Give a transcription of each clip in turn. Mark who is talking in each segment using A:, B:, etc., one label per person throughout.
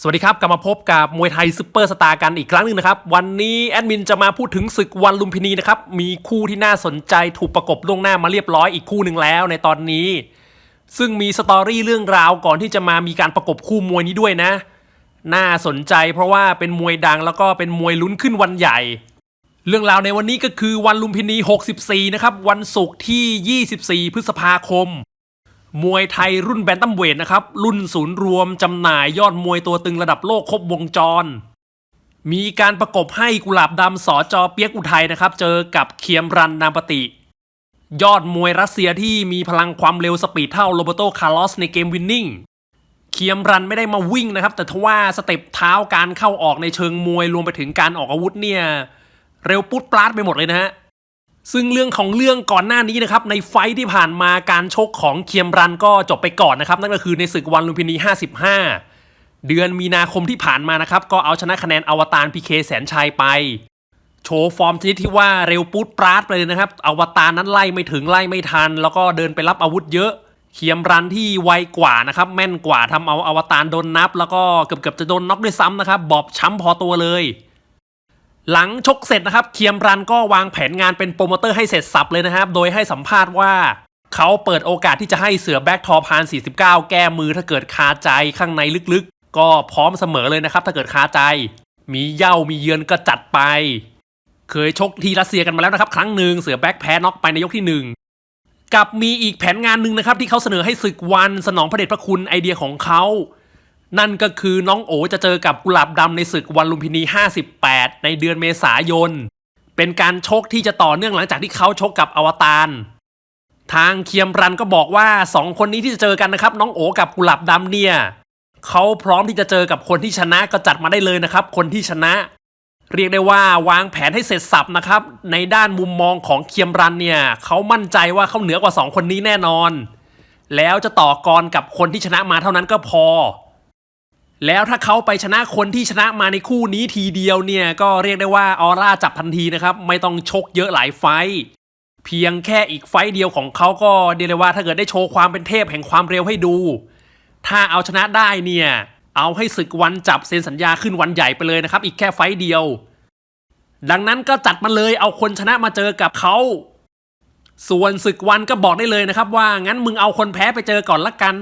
A: สวัสดีครับ กลับมาพบกับมวยไทยซุปเปอร์สตาร์กันอีกครั้งหนึ่งนะครับ วันนี้แอดมินจะมาพูดถึงศึกวันลุมพินีนะครับ มีคู่ที่น่าสนใจถูกประกบล่วงหน้ามาเรียบร้อยอีกคู่หนึ่งแล้วในตอนนี้ ซึ่งมีสตอรี่เรื่องราวก่อนที่จะมามีการประกบคู่มวยนี้ด้วยนะ น่าสนใจเพราะว่าเป็นมวยดังแล้วก็เป็นมวยลุ้นขึ้นวันใหญ่ เรื่องราวในวันนี้ก็คือวันลุมพินี 64 นะครับวันศุกร์ที่ 24 พฤษภาคม มวยไทยรุ่นแบนตัมเวทนะครับ รุ่นศูนย์รวมจำหน่ายยอดมวยตัวตึงระดับโลกครบวงจร มีการประกบให้กุหลาบดำสอจอเปียกอุทัยนะครับ เจอกับเคียมรันนามปติ ยอดมวยรัสเซียที่มีพลังความเร็วสปีดเท่าโรเบโตคาร์ลอสในเกมวินนิ่งเคียมรันไม่ได้มาวิ่งนะครับ แต่ทว่าสเต็ปเท้าการเข้าออกในเชิงมวยรวมไปถึงการออกอาวุธเนี่ย เร็วปุ๊ดปราดไปหมดเลยนะฮะ ซึ่งเรื่องของเรื่องก่อนหน้านี้นะครับในไฟที่ผ่านมาการชกของเคียมรันก็จบไปก่อนนะครับนั่นก็คือในศึกวันลุมพินี 55 เดือนมีนาคมที่ผ่านมานะครับก็เอาชนะคะแนนอวตารพีเคแสนชัยไป โชว์ฟอร์มชนิดที่ว่าเร็วปุ๊ดปราดไปเลยนะครับ อวตารนั้นไล่ไม่ถึงไล่ไม่ทัน แล้วก็เดินไปรับอาวุธเยอะเคียมรันที่ไวกว่านะครับแม่นกว่าทำเอาอวตารโดนนับ แล้วก็เกือบๆจะโดนน็อกด้วยซ้ำนะครับบอบช้ำพอตัวเลย หลังชกเสร็จนะครับ เคียมรันก็วางแผนงานเป็นโปรโมเตอร์ให้เสร็จสับเลยนะครับ โดยให้สัมภาษณ์ว่า เขาเปิดโอกาสที่จะให้เสือแบ็กทอพาน 49 แก้มือถ้าเกิดคาใจข้างในลึกๆ ก็พร้อมเสมอเลยนะครับ ถ้าเกิดคาใจ มีเย่ามีเยือนก็จัดไป เคยชกทีรัสเซียกันมาแล้วนะครับ ครั้งหนึ่งเสือแบ็กแพ้น็อกไปในยกที่หนึ่งกับมีอีกแผนงานหนึ่งนะครับที่เขาเสนอให้ศึกวันสนองพระเดชพระคุณไอเดียของเขา นั่นก็คือน้องโอจะเจอกับกุหลาบดำในศึกวันลุมพินี 58 ในเดือนเมษายน เป็นการชกที่จะต่อเนื่องหลังจากที่เขาชกกับอวตารทางเคียมรันก็บอกว่าสองคนนี้ที่จะเจอกันนะครับ น้องโอกับกุหลาบดำเนี่ยเขาพร้อมที่จะเจอกับคนที่ชนะก็จัดมาได้เลยนะครับ คนที่ชนะ เรียกได้ว่าวางแผนให้เสร็จสับนะครับ ในด้านมุมมองของเคียมรันเนี่ยเขามั่นใจว่าเขาเหนือกว่าสองคนนี้แน่นอน แล้วจะต่อกรกับคนที่ชนะมาเท่านั้นก็พอ แล้วถ้าเขาไปชนะคนที่ชนะมาในคู่นี้ทีเดียวเนี่ย ก็เรียกได้ว่าออร่าจับทันทีนะครับ ไม่ต้องชกเยอะหลายไฟ เพียงแค่อีกไฟเดียวของเขาก็เรียกได้ว่าถ้าเกิดได้โชว์ความเป็นเทพแห่งความเร็วให้ดู ถ้าเอาชนะได้เนี่ย เอาให้ศึกวันจับเซ็นสัญญาขึ้นวันใหญ่ไปเลยนะครับ อีกแค่ไฟเดียว ดังนั้นก็จัดมาเลยเอาคนชนะมาเจอกับเขาส่วนศึกวันก็บอกได้เลยนะครับว่างั้นมึงเอาคนแพ้ไปเจอก่อนละกัน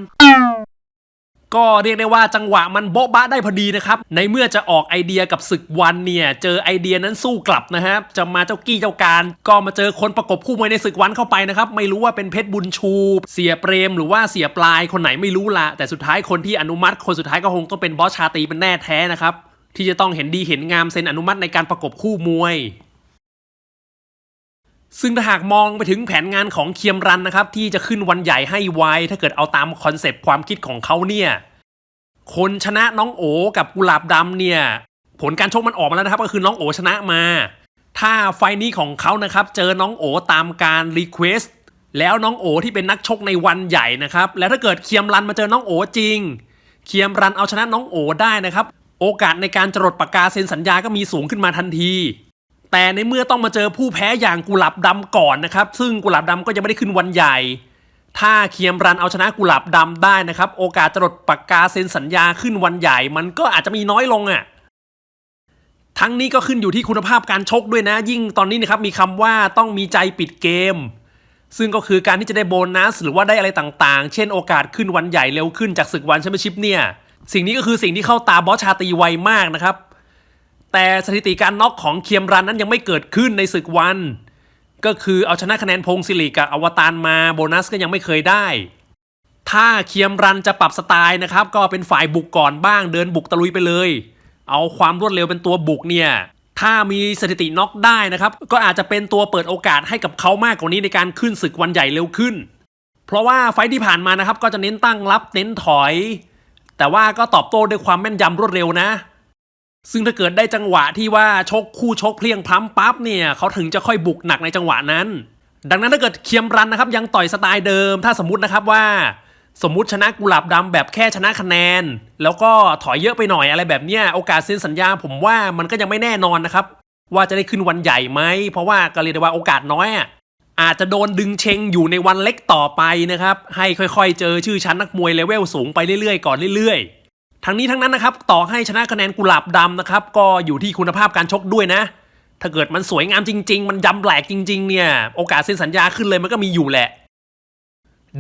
A: ก็เรียกได้ว่าจังหวะมันโบ๊ะบะได้พอดีนะครับ ในเมื่อจะออกไอเดียกับศึกวันเนี่ย เจอไอเดียนั้นสู้กลับนะครับจะมาเจ้ากี้เจ้าการ ก็มาเจอคนประกบคู่มวยในศึกวันเข้าไปนะครับ ไม่รู้ว่าเป็นเพชรบุญชู เสียเปรมหรือว่าเสียปลายคนไหนไม่รู้ละแต่สุดท้ายคนที่อนุมัติ คนสุดท้ายก็คงต้องเป็นบอสชาตีเป็นแน่แท้นะครับที่จะต้องเห็นดีเห็นงามเซ็นอนุมัติในการประกบคู่มวย ซึ่งถ้าหากมองไปถึงแผนงานของเคียมรันนะครับ ที่จะขึ้นวันใหญ่ให้ไวถ้าเกิดเอาตามคอนเซปต์ความคิดของเขาเนี่ย คนชนะน้องโอกับกุหลาบดำเนี่ย ผลการชกมันออกมาแล้วนะครับ ก็คือน้องโอชนะมา ถ้าไฟนี้ของเขานะครับ เจอน้องโอตามการรีเควสต์แล้วน้องโอที่เป็นนักชกในวันใหญ่นะครับ แล้วถ้าเกิดเคียมรันมาเจอน้องโอจริง เคียมรันเอาชนะน้องโอได้นะครับ โอกาสในการจรดปากกาเซ็นสัญญาก็มีสูงขึ้นมาทันที แต่ในเมื่อต้องมาเจอผู้แพ้อย่างกุหลาบดำก่อนนะครับ ซึ่งกุหลาบดำก็ยังไม่ได้ขึ้นวันใหญ่ ถ้าเคียมรันเอาชนะกุหลาบดำได้นะครับ โอกาสจรดปากกาเซ็นสัญญาขึ้นวันใหญ่ มันก็อาจจะมีน้อยลงอะ่ะทั้งนี้ก็ขึ้นอยู่ที่คุณภาพการชกด้วยนะ ยิ่งตอนนี้นะครับมีคำว่าต้องมีใจปิดเกม ซึ่งก็คือการที่จะได้โบนัส หรือว่าได้อะไรต่างๆ เช่นโอกาสขึ้นวันใหญ่เร็วขึ้นจากศึกวันแชมเปี้ยนชิพเนี่ย สิ่งนี้ก็คือสิ่งที่เข้าตาบอสชาตีไวมากนะครับ แต่สถิติการน็อกของเคียมรันนั้นยังไม่เกิดขึ้นในศึกวัน ก็คือเอาชนะคะแนนพงศิริกับอวตารมาโบนัสก็ยังไม่เคยได้ ถ้าเคียมรันจะปรับสไตล์นะครับ ก็เป็นฝ่ายบุกก่อนบ้างเดินบุกตะลุยไปเลย เอาความรวดเร็วเป็นตัวบุกเนี่ยถ้ามีสถิติน็อกได้นะครับ ก็อาจจะเป็นตัวเปิดโอกาสให้กับเขามากกว่านี้ในการขึ้นศึกวันใหญ่เร็วขึ้น เพราะว่าไฟที่ผ่านมานะครับ ก็จะเน้นตั้งรับเน้นถอย แต่ว่าก็ตอบโต้ด้วยความแม่นยำรวดเร็วนะ ซึ่งถ้าเกิดได้จังหวะที่ว่าชกคู่ชกเพลียงพล้ำปั๊บเนี่ยเขาถึงจะค่อยบุกหนักในจังหวะนั้น ดังนั้นถ้าเกิดเคียมรันนะครับยังต่อยสไตล์เดิม ถ้าสมมตินะครับว่า สมมติชนะกุหลาบดำแบบแค่ชนะคะแนน แล้วก็ถอยเยอะไปหน่อยอะไรแบบเนี้ยโอกาสเซ็นสัญญาผมว่ามันก็ยังไม่แน่นอนนะครับว่าจะได้ขึ้นวันใหญ่ไหมเพราะว่าก็เรียกได้ว่าโอกาสน้อยอะอาจจะโดนดึงเชงอยู่ในวันเล็กต่อไปนะครับ ให้ค่อยๆ เจอชื่อชั้นนักมวยเลเวลสูงไปเรื่อยๆ ก่อนเรื่อยๆ ทั้งนี้ทั้งนั้นนะครับต่อให้ชนะคะแนนกุหลาบดำนะครับก็อยู่ที่คุณภาพการชกด้วยนะ ถ้าเกิดมันสวยงามจริง ๆ มันยำแปลกจริง ๆ เนี่ยโอกาสเซ็นสัญญาขึ้นเลยมันก็มีอยู่แหละ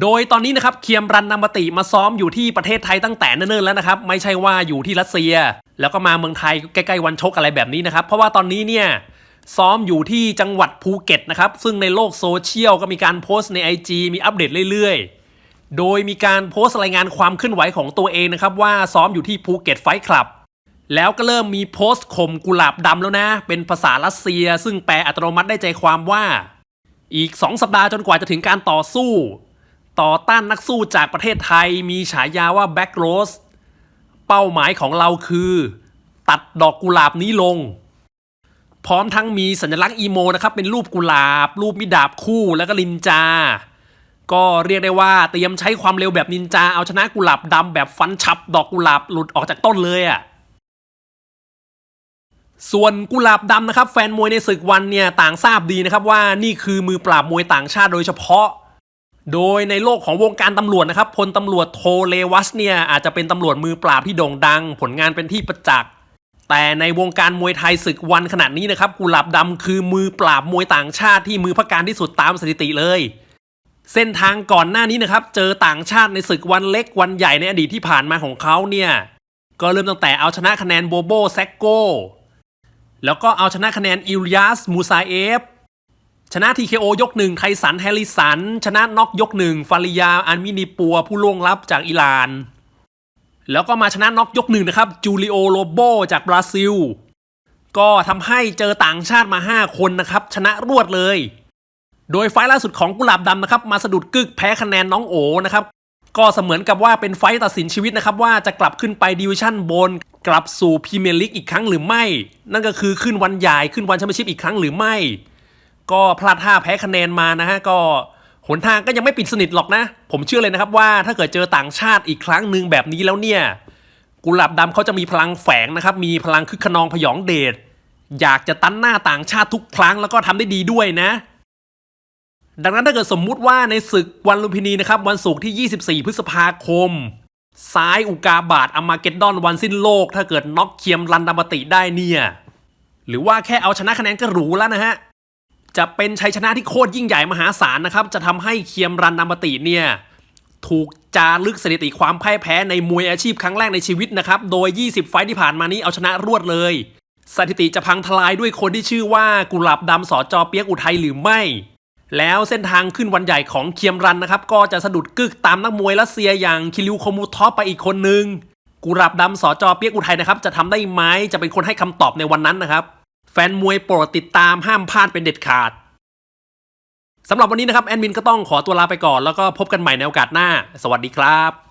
A: โดยตอนนี้นะครับเคียมรันนามติมาซ้อมอยู่ที่ประเทศไทยตั้งแต่เนิ่นๆแล้วนะครับไม่ใช่ว่าอยู่ที่รัสเซีย แล้วก็มาเมืองไทยใกล้ๆวันชกอะไรแบบนี้นะครับเพราะว่าตอนนี้เนี่ยซ้อมอยู่ที่จังหวัดภูเก็ตนะครับซึ่งในโลกโซเชียลก็มีการโพสต์ใน IG มีอัปเดตเรื่อยๆ โดยมีการโพสต์รายงานความเคลื่อนไหวของตัวเองนะครับ ว่าซ้อมอยู่ที่ภูเก็ตไฟคลับ แล้วก็เริ่มมีโพสต์ข่มกุหลาบดำแล้วนะ เป็นภาษารัสเซีย ซึ่งแปลอัตโนมัติได้ใจความว่า อีก 2 สัปดาห์จนกว่าจะถึงการต่อสู้ ต่อต้านนักสู้จากประเทศไทยมีฉายาว่าแบ็กโรสเป้าหมายของเราคือ ตัดดอกกุหลาบนี้ลง พร้อมทั้งมีสัญลักษณ์อีโมนะครับเป็นรูปกุหลาบ รูปมิดาบคู่แล้วก็ลินจา ก็เรียกได้ว่าเตรียมใช้ความเร็วแบบนินจา เอาชนะกุหลาบดำแบบฟันฉับดอกกุหลาบหลุดออกจากต้นเลยอะ่ะส่วนกุหลาบดำนะครับแฟนมวยในศึกวันเนี่ยต่างทราบดีนะครับว่านี่คือมือปราบมวยต่างชาติโดยเฉพาะ โดยในโลกของวงการตำรวจนะครับพลตำรวจโทเลวัสเนี่ยอาจจะเป็นตำรวจมือปราบที่โด่งดัง ผลงานเป็นที่ประจักษ์แต่ในวงการมวยไทยศึกวันขนาดนี้นะครับกุหลาบดำคือมือปราบมวยต่างชาติที่มือพการที่สุดตามสถิติเลย เส้นทางก่อนหน้านี้นะครับ เจอต่างชาติในศึกวันเล็กวันใหญ่ในอดีตที่ผ่านมาของเขาเนี่ย ก็เริ่มตั้งแต่เอาชนะคะแนนโบโบแซกโก แล้วก็เอาชนะคะแนนอิลยาสมูซาเอฟ ชนะ TKO ยกหนึ่งไทสันแฮริสัน ชนะน็อกยกหนึ่งฟาริยา อันมินิปัว ผู้ล่วงลับจากอิหร่าน แล้วก็มาชนะน็อกยกหนึ่งนะครับ จูริโอโลโบจากบราซิล ก็ทำให้เจอต่างชาติมา 5 คนนะครับ ชนะรวดเลย โดยไฟล์ล่าสุดของกุหลาบดำนะครับมาสะดุดกึกแพ้คะแนนน้องโอนะครับก็เสมือนกับว่าเป็นไฟต์ตัดสินชีวิตนะครับว่าจะกลับขึ้นไปดิวิชั่นบน กลับสู่พรีเมียร์ลีกอีกครั้งหรือไม่ นั่นก็คือขึ้นวันใหญ่ขึ้นวันแชมเปี้ยนชิพอีกครั้งหรือไม่ ก็พลาดท่าแพ้คะแนนมานะฮะก็หนทางก็ยังไม่ปิดสนิทหรอกนะ ผมเชื่อเลยนะครับว่าถ้าเกิดเจอต่างชาติอีกครั้งหนึ่งแบบนี้แล้วเนี่ยกุหลาบดำเขาจะมีพลังแฝงนะครับมีพลังคึกขนองพยองเดชอยากจะตั้นหน้าต่างชาติทุกครั้งแล้วก็ทำได้ดีด้วยนะ ดังนั้นถ้าเกิดสมมุติว่าในศึกวันลุมพินีนะครับวันศุกร์ที่ 24 พฤษภาคม ซ้ายอุกาบาตอามาเกดดอนวันสิ้นโลก ถ้าเกิดน็อกเคียมรันดามติได้เนี่ยหรือว่าแค่เอาชนะคะแนนก็หรูแล้วนะฮะจะเป็นชัยชนะที่โคตรยิ่งใหญ่มหาศาลนะครับ จะทำให้เคียมรันนามติเนี่ย ถูกจารึกสถิติความพ่ายแพ้ในมวยอาชีพครั้งแรกในชีวิตนะครับ โดย 20 ไฟต์ที่ผ่านมานี้เอาชนะรวดเลย สถิติจะพังทลายด้วยคนที่ชื่อว่ากุหลาบดำสอจอเปียกอุทัยหรือไม่ แล้วเส้นทางขึ้นวันใหญ่ของเคียมรันนะครับ ก็จะสะดุดกึกตามนักมวยรัสเซียอย่างคิริวโคมูทอปไปอีกคนนึงกุราบดำสอจอเปียกอุทัยนะครับ จะทำได้ไหมจะเป็นคนให้คำตอบในวันนั้นนะครับ แฟนมวยโปรดติดตามห้ามพลาดเป็นเด็ดขาดสำหรับวันนี้นะครับแอดมินก็ต้องขอตัวลาไปก่อนแล้วก็พบกันใหม่ในโอกาสหน้า สวัสดีครับ